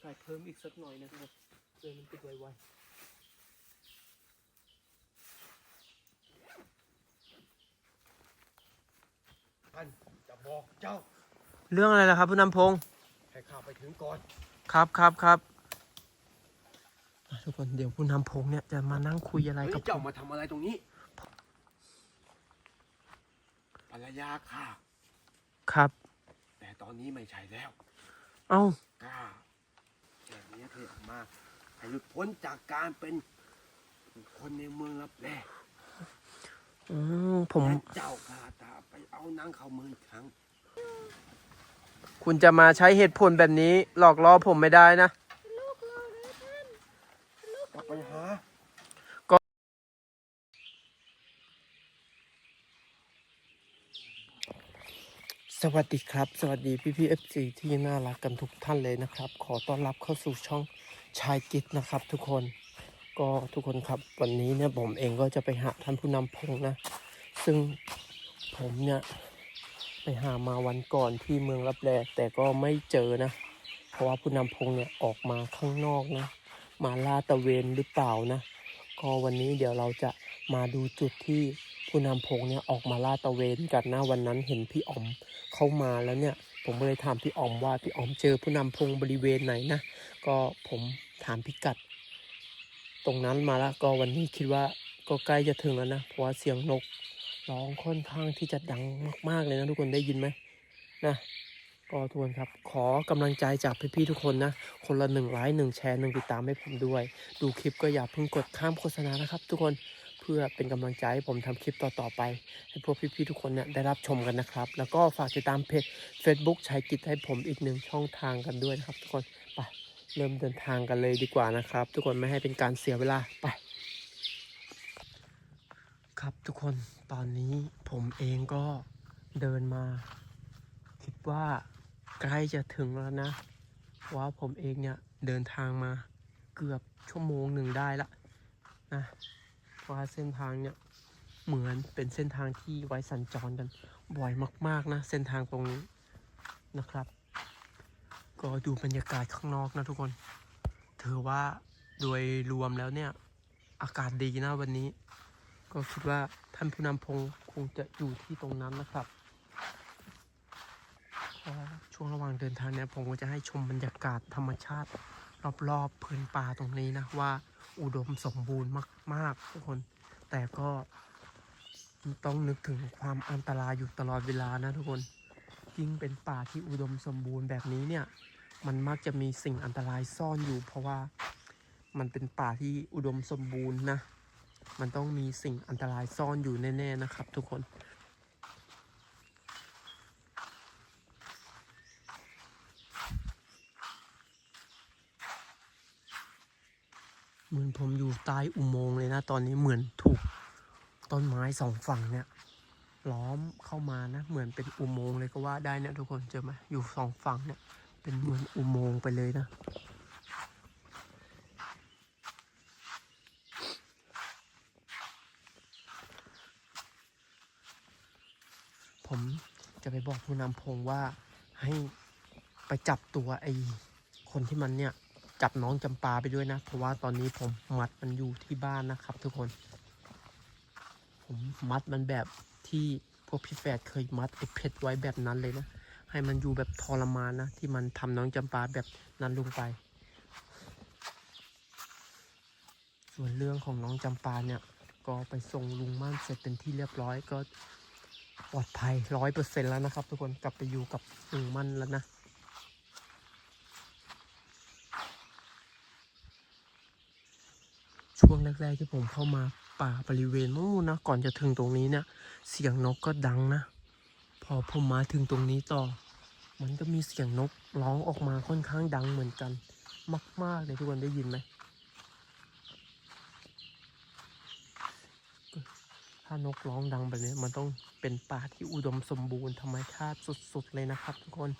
ใส่เพิ่มอีกสักหน่อยนะครับเพื่อมันติดไวๆท่านจะบอกเจ้า เรื่องอะไรล่ะครับ ผู้นำพงษ์ให้ข้าไปถึงก่อน ครับครับครับอะทุกคนเดี๋ยวผู้นำพงษ์เนี่ยจะมานั่งคุยอะไรเฮ้ยกับเจ้ามาทำอะไรตรงนี้ภรรยาข้า ครับ แต่ตอนนี้ไม่ใช่แล้ว เอ้า ข้า แค่นี้เธอออกมาให้หลุดพ้นจากการเป็นคนในเมืองรับแลอืมผม และเจ้าข้าตาไปเอานางเขาเมืองอีกครั้ง คุณจะมาใช้เหตุผลแบบนี้ หลอกล่อผมไม่ได้นะ กลับไปหา สวัสดีครับ สวัสดีพี่พี่เอฟซีที่น่ารักกันทุกท่านเลยนะครับ ขอต้อนรับเข้าสู่ช่องชายกิจนะครับ ทุกคนก็ทุกคนครับวันนี้เนี่ยผมเองก็จะไปหาท่านผู้นำพงนะ ซึ่งผมเนี่ยไปหามาวันก่อนที่เมืองรับแลแต่ก็ไม่เจอนะ เพราะว่าผู้นำพงเนี่ยออกมาข้างนอกนะ มาลาดตะเวนหรือเปล่านะ ก็วันนี้เดี๋ยวเราจะมาดูจุดที่ ผู้นำพงเนี่ยออกมาลาดตะเวนกันนะวันนั้นเห็นพี่อ๋อมเข้ามาแล้วเนี่ย ผมก็เลยถามพี่อ๋อมว่าพี่อ๋อมเจอผู้นำพงบริเวณไหนนะก็ผมถามพิกัด ตรงนั้นมาแล้วก็วันนี้คิดว่าก็ใกล้จะถึงแล้วนะเพราะว่าเสียงนกร้องค่อนข้างที่จะดังมากๆเลยนะทุกคนได้ยินไหมนะก็ทุกคนครับ ขอกำลังใจจากพี่ๆทุกคนนะ คนละหนึ่งไลค์หนึ่งแชร์หนึ่งติดตามให้ผมด้วย ดูคลิปก็อย่าเพิ่งกดข้ามโฆษณานะครับ ทุกคน พื่อเป็นกำลังใจให้ผมทำคลิปต่อๆไป ให้พวกพี่ๆทุกคนเนี่ยได้รับชมกันนะครับ แล้วก็ฝากติดตามเพจ Facebook ชายกิจให้ผมอีกหนึ่งช่องทางกันด้วยนะครับ ทุกคนไปเริ่มเดินทางกันเลยดีกว่านะครับ ทุกคนไม่ให้เป็นการเสียเวลาไปครับทุกคนตอนนี้ผมเองก็เดินมา คิดว่าใกล้จะถึงแล้วนะ ว่าผมเองเนี่ยเดินทางมาเกือบชั่วโมงหนึ่งได้ละนะ ว่าเส้นทางเนี่ยเหมือนเป็นเส้นทางที่ไว้สัญจรกันบ่อยมาก ๆ นะ เส้นทางตรงนี้นะครับ ก็ดูบรรยากาศข้างนอกนะทุกคนถือว่าโดยรวมแล้วเนี่ย อากาศดีนะวันนี้ ก็คิดว่าท่านผู้นำพงคงจะอยู่ที่ตรงนั้นนะครับช่วงระหว่างเดินทางเนี่ยผมก็จะให้ชมบรรยากาศธรรมชาติ รอบๆพื้นป่าตรงนี้นะว่า อุดมสมบูรณ์มาก ๆ ทุกคน แต่ก็ต้องนึกถึงความอันตรายอยู่ตลอดเวลานะทุกคนยิ่งเป็นป่าที่อุดมสมบูรณ์แบบนี้เนี่ย มันมักจะมีสิ่งอันตรายซ่อนอยู่ เพราะว่ามันเป็นป่าที่อุดมสมบูรณ์นะ มันต้องมีสิ่งอันตรายซ่อนอยู่แน่ ๆ นะครับ ทุกคน เหมือนผมอยู่ใต้อุโมงค์เลยนะ ตอนนี้เหมือนถูกต้นไม้สองฝั่งเนี่ยล้อมเข้ามานะ เหมือนเป็นอุโมงค์เลยก็ว่าได้เนี่ยทุกคนเจอไหมอยู่สองฝั่งเนี่ย เป็นเหมือนอุโมงค์ไปเลยนะผมจะไปบอกผู้นำพงว่าให้ไปจับตัวไอ้คนที่มันเนี่ย จับน้องจำปาไปด้วยนะ เพราะว่าตอนนี้ผมมัดมันอยู่ที่บ้านนะครับ ทุกคน ผมมัดมันแบบที่พวกพี่แฝดเคยมัดไอ้เพชรไว้แบบนั้นเลยนะ ให้มันอยู่แบบทรมานนะ ที่มันทำน้องจำปาแบบนั้นลงไป ส่วนเรื่องของน้องจำปาเนี่ย ก็ไปส่งลุงม่านเสร็จเป็นที่เรียบร้อยก็ปลอดภัยร้อยเปอร์เซ็นแล้วนะครับ ทุกคนกลับไปอยู่กับลุงมั่นแล้วนะ ช่วง แรก ๆ ที่ผมเข้ามาป่าบริเวณนู้นนะก่อนจะถึงตรงนี้เนี่ย เสียงนกก็ดังนะ พอผมมาถึงตรงนี้ต่อ มันก็มีเสียงนกร้องออกมาค่อนข้างดังเหมือนกัน มากๆเลยทุกคนได้ยินไหมถ้านกร้องดังแบบนี้มันต้องเป็นป่าที่อุดมสมบูรณ์ธรรมชาติสุดๆเลยนะครับ ทุกคน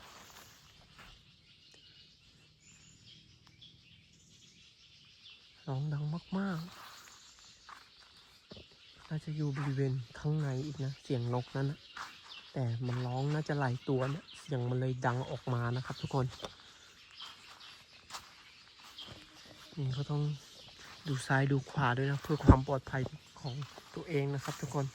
ร้องดังมากๆ น่าจะอยู่บริเวณข้างในอีกนะ เสียงนกนั้นนะแต่มันร้องน่าจะหลายตัวเนี่ยเสียงมันเลยดังออกมานะครับ ทุกคนนี่ก็ต้องดูซ้ายดูขวาด้วยนะเพื่อความปลอดภัยของตัวเองนะครับ ทุกคน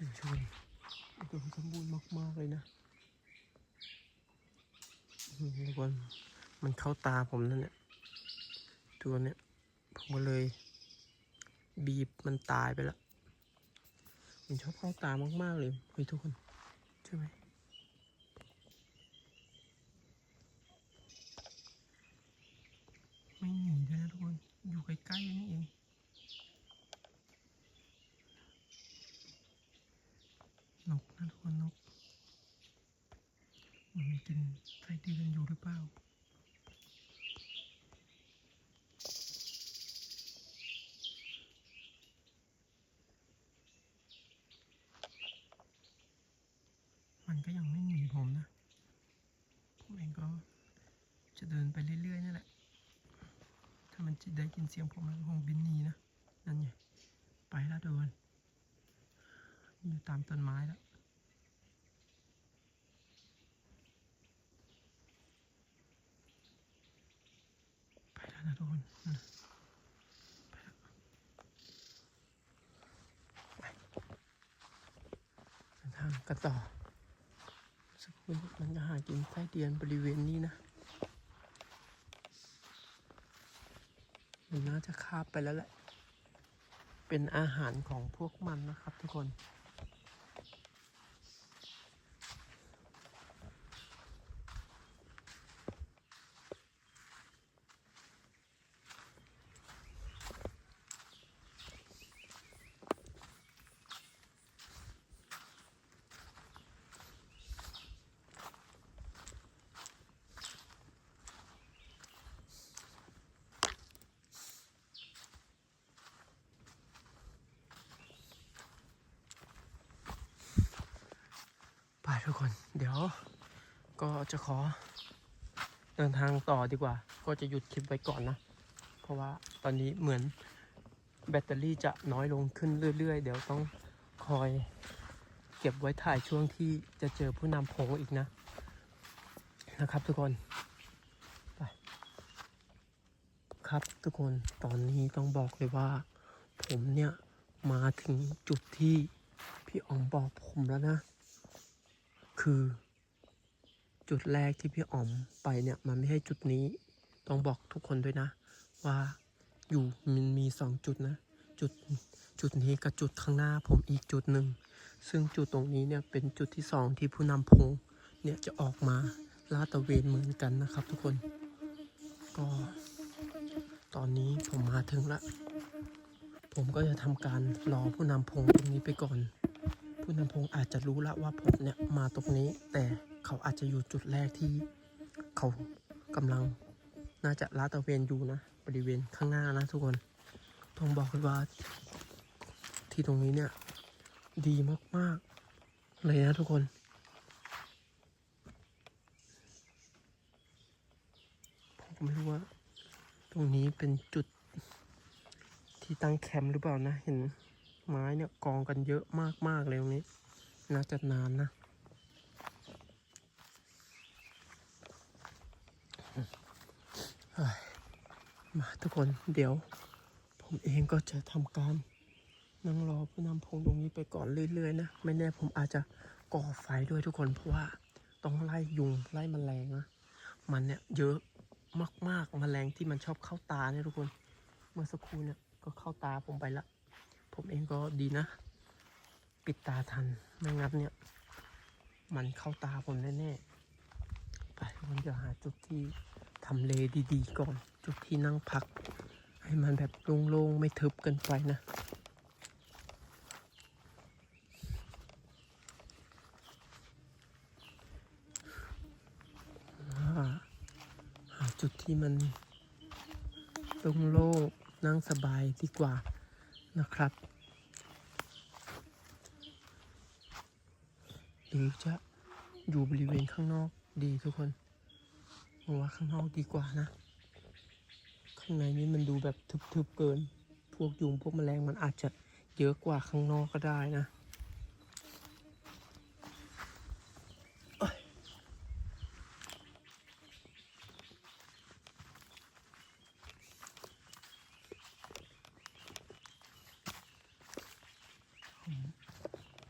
ดูชม ตัวสมบูรณ์มากๆเลยนะทุกคนมันเข้าตาผมนั่นเนี่ยตัวเนี้ยผมก็เลย บีบมันตายไปแล้วมันชอบเข้าตามากๆเลยเฮ้ยทุกคน ใช่ไหมหนีด้วยนะทุกคน อยู่ใกล้ๆนี่เอง นกนะทุกคนนก มันกินไส้เดือนอยู่หรือเปล่า มันก็ยังไม่หนีผมนะ ผมเองก็ จะเดินไปเรื่อยๆนั่แหละ ถ้ามันจะได้ยินเสียงผมมันคงบินหนีนะ นั่นไง ไปแล้วโดน อยู่ตามต้นไม้แล้วไปแล้วนะทุกคนไปแล้วทางกันต่อสักครู่มันจะหากินไส้เดือนบริเวณนี้นะ มันน่าจะคาบไปแล้วแหละ เป็นอาหารของพวกมันนะครับทุกคน ไปทุกคน เดี๋ยว ก็จะขอเดินทางต่อดีกว่า ก็จะหยุดคลิปไว้ก่อนนะ เพราะว่าตอนนี้เหมือนแบตเตอรี่จะน้อยลงขึ้นเรื่อย ๆ เดี๋ยวต้องคอยเก็บไว้ถ่ายช่วงที่จะเจอผู้นำโพอีกนะ นะครับทุกคนไปครับทุกคนตอนนี้ต้องบอกเลยว่า ผมเนี่ยมาถึงจุดที่พี่อ๋อมบอกผมแล้วนะ คือ จุดแรกที่พี่อ๋อมไปเนี่ยมันไม่ใช่จุดนี้ ต้องบอกทุกคนด้วยนะ ว่าอยู่มันมีสองจุดนะ จุดจุดนี้กับจุดข้างหน้าผมอีกจุดหนึ่ง ซึ่งจุดตรงนี้เนี่ยเป็นจุดที่สองที่ผู้นำพงเนี่ยจะออกมาลาดตระเวนเหมือนกันนะครับ ทุกคน ก็ ตอนนี้ผมมาถึงล้วผมก็จะทำการรอผู้นำพงตรงนี้ไปก่อน ผู้นำพงอาจจะรู้ละว่าผมเนี่ยมาตรงนี้แต่ เขาอาจจะอยู่จุดแรกที่เขากำลังน่าจะลาดตระเวนอยู่นะบริเวณข้างหน้านะทุกคนต้องบอกเลยว่าที่ตรงนี้เนี่ยดีมากๆเลยนะทุกคน ผมก็ไม่รู้ว่า ตรงนี้เป็นจุดที่ตั้งแคมป์หรือเปล่านะ เห็นไม้เนี่ยกองกันเยอะมากๆเลยตรงนี้ น่าจะนานนะเฮ้ย มาทุกคนเดี๋ยว ผมเองก็จะทำการนั่งรอผู้นำพงตรงนี้ไปก่อนเรื่อยๆนะไม่แน่ผมอาจจะก่อไฟด้วยทุกคนเพราะว่าต้องไล่ยุงไล่แมลงนะมันเนี่ยเยอะมากๆแมลงที่มันชอบเข้าตาเนี่ยทุกคน เมื่อสักครู่เนี่ยก็เข้าตาผมไปละ ผมเองก็ดีนะ ปิดตาทันไม่งั้นเนี่ย มันเข้าตาผมแน่ๆไปผมจะหาจุดที่ ทำเลดีๆก่อน จุดที่นั่งพัก ให้มันแบบโล่งๆ ไม่ทึบเกินไปนะหาจุดที่มันโล่งๆนั่งสบายดีกว่านะครับ หรือจะอยู่บริเวณข้างนอกดีทุกคน ผมว่าข้างนอกดีกว่านะ ข้างในนี้มันดูแบบทึบๆเกิน พวกยุงพวกแมลงมันอาจจะเยอะกว่าข้างนอกก็ได้นะ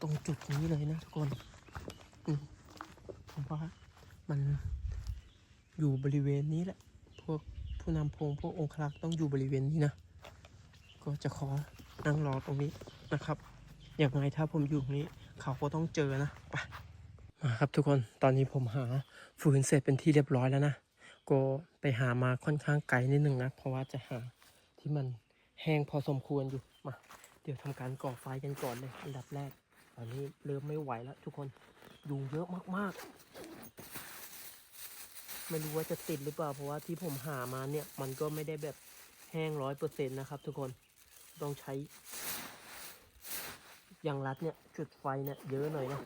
ตรงจุดนี้เลยนะทุกคน ผมว่ามัน อยู่บริเวณนี้แหละ พวกผู้นำพงพวกองครักษ์ต้องอยู่บริเวณนี้นะ ก็จะขอนั่งรอตรงนี้นะครับ อย่างไรถ้าผมอยู่ตรงนี้ เขาก็ต้องเจอนะไปมาครับทุกคนตอนนี้ผมหาฟืนเสร็จเป็นที่เรียบร้อยแล้วนะ ก็ไปหามาค่อนข้างไกลนิดนึงนะเพราะว่าจะหาที่มันแห้งพอสมควรอยู่มาเดี๋ยวทำการก่อไฟกันก่อนเลยอันดับแรก ตอนนี้เริ่มไม่ไหวแล้วทุกคนยุงเยอะมากๆ ไม่รู้ว่าจะติดหรือเปล่าเพราะว่าที่ผมหามาเนี่ย มันก็ไม่ได้แบบแห้งร้อยเปอร์เซ็นต์นะครับทุกคนต้องใช้อย่างรัดเนี่ยจุดไฟเนี่ยเยอะหน่อยนะ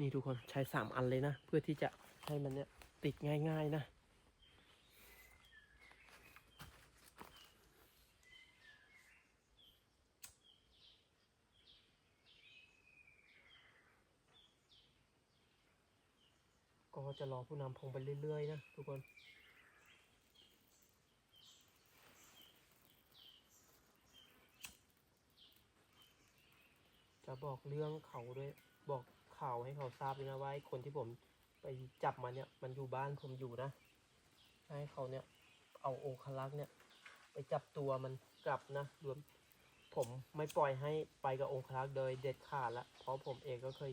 นี่ทุกคนใช้สามอันเลยนะ เพื่อที่จะให้มันเนี่ยติดง่าย ๆ นะ ก็จะรอผู้นำพงไปเรื่อยๆนะทุกคน จะบอกเรื่องเขาด้วยบอกข่าวให้เขาทราบด้วยนะว่าคนที่ผมไปจับมาเนี่ยมันอยู่บ้านผมอยู่นะ ให้เขาเนี่ยเอาโอคารักษ์เนี่ย ไปจับตัวมันกลับนะรวมผมไม่ปล่อยให้ไปกับองคารักษ์โดยเด็ดขาดละเพราะผมเองก็เคย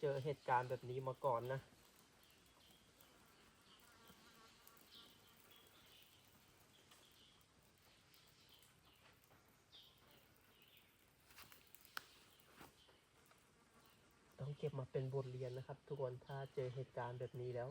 เจอเหตุการณ์แบบนี้มาก่อนนะ เก็บมาเป็นบทเรียนนะครับ ทุกคนถ้าเจอเหตุการณ์แบบนี้แล้ว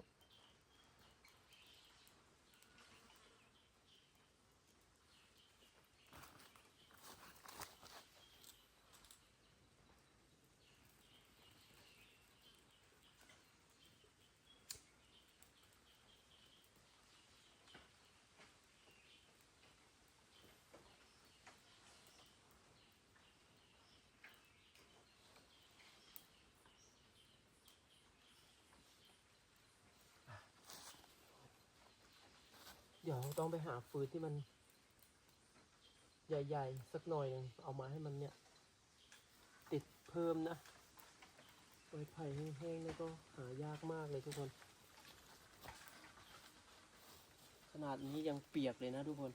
เดี๋ยวต้องไปหาฟืนที่มัน ใหญ่ ๆ สักหน่อยหนึงเอามาให้มันเนี่ย ติดเพิ่มนะไม้ไผ่แห้งๆนี่ก็หายากมากเลยทุกคน ขนาดนี้ยังเปียกเลยนะทุกคน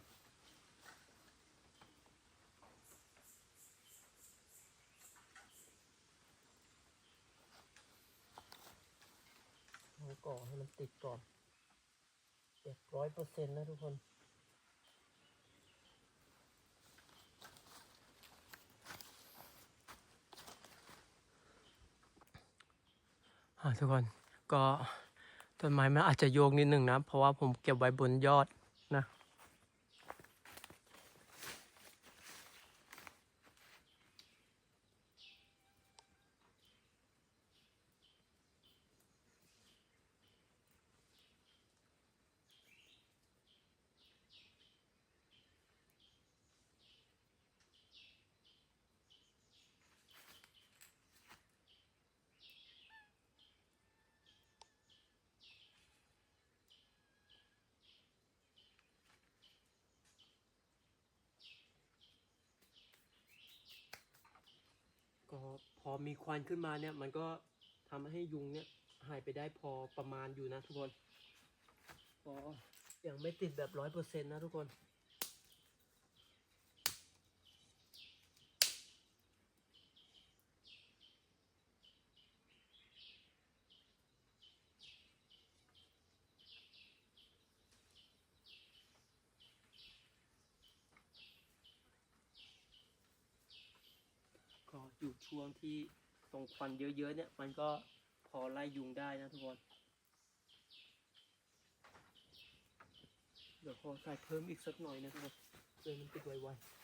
ต้องก่อให้มันติดก่อน เจ็ดร้อยเปอร์เซ็นต์นะทุกคนทุกคนก็ต้นไม้มันอาจจะโยกนิดหนึ่งนะ เพราะว่าผมเก็บไว้บนยอดนะ ก็ พอมีควันขึ้นมาเนี่ย มันก็ทำให้ยุงเนี่ยหายไปได้พอประมาณอยู่นะทุกคนก็ยังไม่ติดแบบร้อยเปอร์เซ็นต์นะทุกคน อยู่ ช่วงที่ตรงควันเยอะๆเนี่ย มันก็พอไล่ยุงได้นะทุกคนเดี๋ยวขอใส่เพิ่มอีกสักหน่อยนะทุกคนเพื่อมันติดไวๆ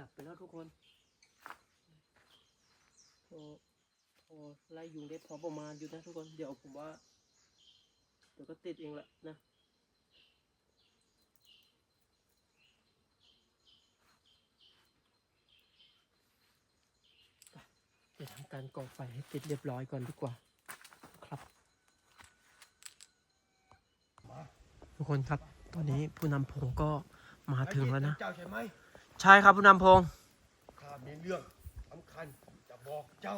ดับไปแล้วทุกคนพอพอไล่ยุงได้พอประมาณอยู่นะทุกคน เดี๋ยวผมว่า เดี๋ยวก็ติดเองแหละนะเดี๋ยวทำการก่อไฟให้ติดเรียบร้อยก่อนดีกว่า ครับ ทุกคนครับ ตอนนี้ผู้นำพงก็มาถึงแล้วนะ เจ้าใช่ไหม ใช่ครับผู้นำพงข้ามีเรื่องสำคัญจะบอกเจ้า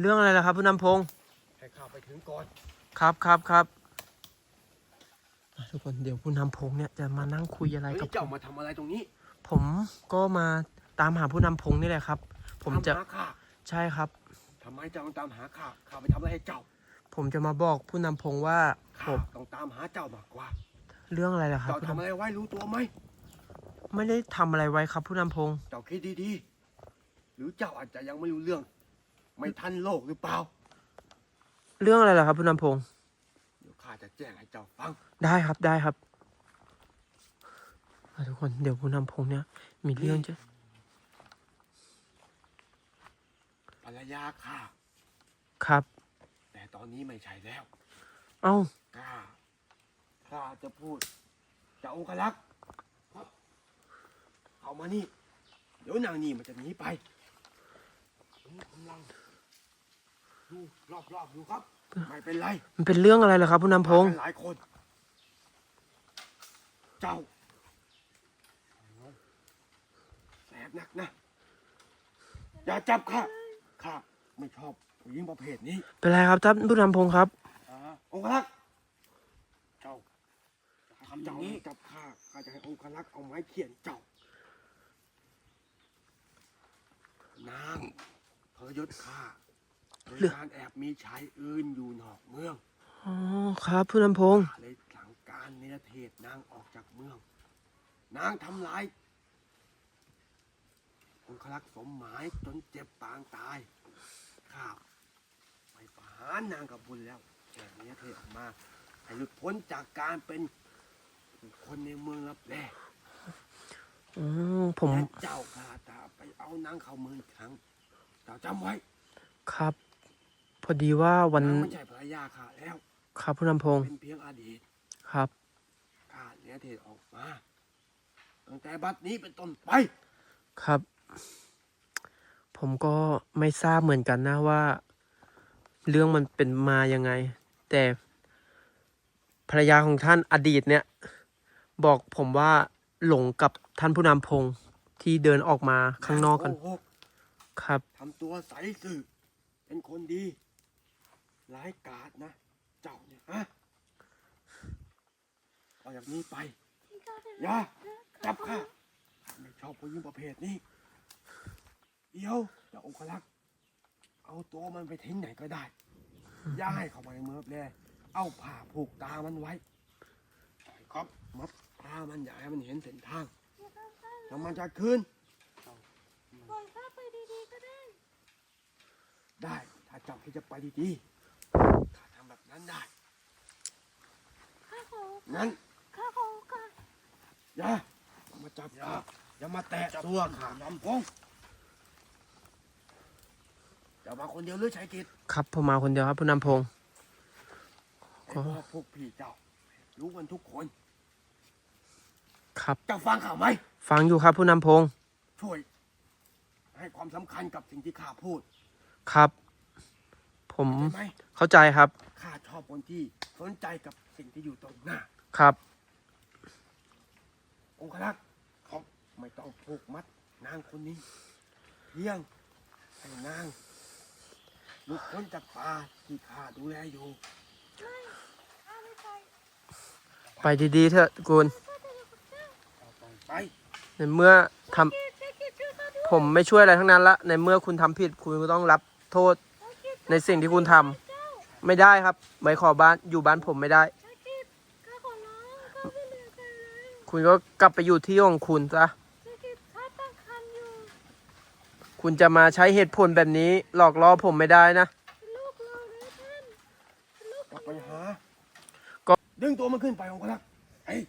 เรื่องอะไรล่ะครับผู้นำพงให้ข้าไปถึงก่อน ครับครับครับอะทุกคนเดี๋ยวผู้นำพงเนี่ยจะมานั่งคุยอะไรเฮ้ยกับผเจ้ามมาทำอะไรตรงนี้ผมก็มาตามหาผู้นำพงนี่แหละครับ ผมจะตาหาข้าใช่ครับ ทำไมเจ้าต้องตามหาข้าข้าไปทำอะไรให้เจ้าผมจะมาบอกผู้นำพงว่าผข้ามต้องตามหาเจ้ามากกว่า เรื่องอะไรล่ะครับเจ้าผู้ทำนำอะไรไว้รู้ตัวไหม ไม่ได้ทำอะไรไว้ครับผู้นำพงเจ้าคิดดีๆ หรือเจ้าอาจจะยังไม่รู้เรื่อง ไม่ทันโลกหรือเปล่า เรื่องอะไรล่ะครับผู้นำพงเดี๋ยวข้าจะแจ้งให้เจ้าฟัง ได้ครับได้ครับอะทุกคนเดี๋ยวผู้นำพงเนี่ยมีเรื่องจะภรรยาข้า ครับ แต่ตอนนี้ไม่ใช่แล้ว เอ้า ข้า ข้าจะพูดเจ้าองคลักษ์ครับ เอามานี่ เดี๋ยวนางนี่มันจะหนีไปผมกำลังดูรอบๆอยู่ครับ ไม่เป็นไรมันเป็นเรื่องอะไรล่ะครับ ผู้นำพงมากันหลายคน เจ้าแสบนักนะ อย่าจับข้าข้าไม่ชอบผู้หญิงประเภทนี้ เป็นไรครับท่านผู้นำพงครับอ่าองคลักษ์เจ้าทำอย่างนี้จับข้าข้าจะให้องคลักษ์เอาไม้เขียนเจ้า นางเพอยศข้าโดยเรื่องการแอบมีชายอื่นอยู่นอกเมือง อ๋อครับผู้นำพงข้าเลยสั่งการเนรเทศนางออกจากเมือง นางทำร้ายองคลักษ์สมหมายจนเจ็บปางตายข้าไปประหารนางกับบุญแล้วแก่เนรเทศออกมาให้หลุดพ้นจากการเป็นคนในเมืองรับแลอ๋อผมและเจ้าข้าตาไป เอานางเข้าเมืองอีกครั้งเจ้าจำไว้ครับ พอดีว่าวันนางไม่ใช่ภรรยาข้าแล้ว ครับผู้นำพงเป็นเพียงอดีตครับ ข้าเนรเทศออกมาตั้งแต่บัดนี้เป็นต้นไป ครับ ผมก็ไม่ทราบเหมือนกันนะว่า เรื่องมันเป็นมายังไง แต่ภรรยาของท่านอดีตเนี่ย บอกผมว่าหลงกับท่านผู้นำพง ที่เดินออกมาข้างนอกกัน โหกครับ ทำตัวใสสื่อเป็นคนดี ร้ายกาจนะ เจ้าเนี่ยฮะเอาอย่างนี้ไป อย่า จับข้าไม่ชอบผู้หญิงประเภทนี้ เดี๋ยวเจะองคลักษ์เอาตัวมันไปทิ้งไหนก็ได้ อย่าให้เข้ามาในเมืองเลยเอาผ้าผูกตามันไว้ใช่ครับมัดตามันอย่าให้มันเห็นเส้นทาง แล้วมันจะคืนปล่อยข้าไปดีๆก็ได้ ได้ถ้าเจ้าที่จะไปดีๆข้าทำแบบนั้นได้ขอ งั้นข้าขอโอกาสอย่าอย่ามาจับข้าอย่ามาแตะตัวข้านำพงจะมาคนเดียวหรือชายกิจครับผมมาคนเดียวครับผู้นำพงศ์ไอ้พวกพวกพี่เจ้า รู้กันทุกคน ครับ จะฟังข่าวไหมฟังอยู่ครับผู้นำพงศ์ช่วย ให้ความสำคัญกับสิ่งที่ข้าพูดครับ ผมใช่ไหมเข้าใจครับข้าชอบคนที่สนใจกับสิ่งที่อยู่ตรงหน้า ครับ องครักษ์เขาไม่ต้องผูกมัดนางคนนี้เพียงให้นางหลุดพ้นจากป่าที่ข้าดูแลอยู่ไม่ข้าไม่ไปไปดีๆเถอะตระกูล ไปในเมื่อทำเกศเกศช่วยข้าด้วยผมไม่ช่วยอะไรทั้งนั้นละ ในเมื่อคุณทำผิดคุณก็ต้องรับโทษเกศในสิ่งที่คุณทำเจ้าไม่ได้ครับไว้ขอบ้านอยู่บ้านผมไม่ได้เกศข้าขอร้องข้าไม่เหลือใครเลยคุณก็กลับไปอยู่ที่ของคุณซะเกศข้าตั้งครรภ์อยู่คุณจะมาใช้เหตุผลแบบนี้ หลอกล่อผมไม่ได้นะเป็นลูกเราเลยท่านเป็นลูกกลับไปหาก็ ดึงตัวมันขึ้นไปองครักษ์ไอ้ย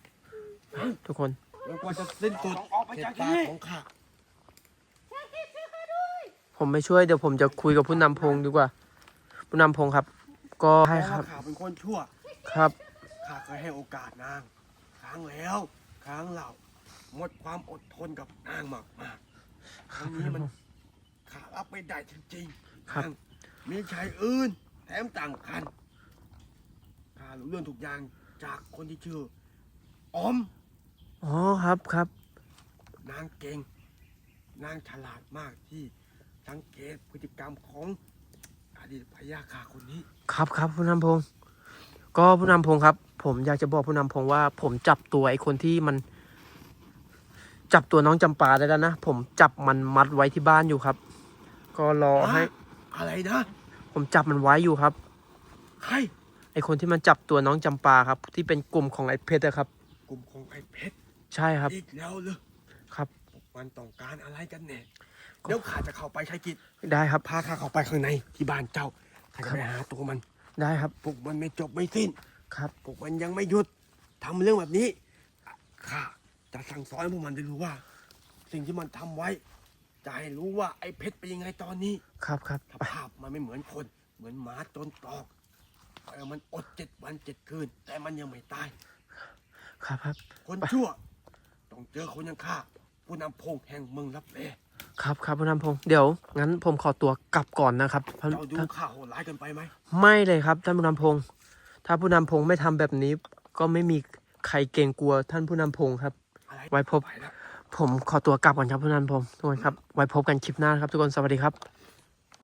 ทุกคน จนกว่าจะสิ้นสุดออกไปเหจากตุที่การนี่ณ์ของข้าเกศช่วยข้าด้วยผมไม่ช่วยเดี๋ยวผมจะคุยกับผู้นำพงดีกว่า ผู้นำพงครับ ก็เพให้ราะครัว่าบข้าเป็นคนชั่วครับ ข้าเคยให้โอกาสนาง ครั้งแล้วครั้งเล่าหมดความอดทนกับนางมากมากๆครั้งนี้มันข้ารับไม่ได้จริงๆครับ นางมีชายอื่นแถมต่างคันข้ารู้เรื่องทุกอย่างจากคนที่ชื่อออม อ๋อครับครับ นางเก่ง นางฉลาดมากที่สังเกตพฤติกรรมของอดีตพยาคาคนนี้ ครับครับผู้นำพงศ์ก็ผู้นำพงศ์ครับ ผมอยากจะบอกผู้นำพงศ์ว่า ผมจับตัวไอ้คนที่มัน จับตัวน้องจำปาได้แล้วนะผมจับมันมัดไว้ที่บ้านอยู่ครับ ก็รอให้ อะไรนะ ผมจับมันไว้อยู่ครับ ใคร ไอ้คนที่มันจับตัวน้องจำปาครับ ที่เป็นกลุ่มของไอ้เพชรอะครับ กลุ่มของไอ้เพชร ใช่ครับ อีกแล้วเลยครับพวกมันต้องการอะไรกันแน่เดี๋ยวข้าจะเข้าไปใช้กิจได้ครับ พาข้าเข้าไปข้างในที่บ้านเจ้าข้าจะไปหาตัวมัน ได้ครับ พวกมันไม่จบไม่สิ้น ครับ พวกมันยังไม่หยุดทำเรื่องแบบนี้ ข้าจะสั่งสอนพวกมันได้รู้ว่า สิ่งที่มันทำไว้ จะให้รู้ว่าไอ้เพชรเป็นยังไงตอนนี้ ครับครับสภาพมันไม่เหมือนคน เหมือนหมาจนตรอกแต่มันอดเจ็ดวันเจ็ดคืน แต่มันยังไม่ตาย ครับครับ คนชั่ว ต้องเจอคนอยังข้าผู้นำพงแห่งเมืองรับแลครับครับผู้นำพงศ์เดี๋ยวงั้นผมขอตัวกลับก่อนนะครับท่านเจ้าดูท่านข้าโหดร้ายเกันไปไหมไม่เลยครับท่านผู้นำพงศ์ถ้าผู้นำพงศ์ไม่ทำแบบนี้ ก็ไม่มีใครเกรงกลัวท่านผู้นำพงศ์ครับอะไรไว้พบไปแล้วผมขอตัวกลับก่อนครับผู้นำพงศ์ทุกคนครับไว้พบกันคลิปหน้านะครับทุกคนสวัสดีครับ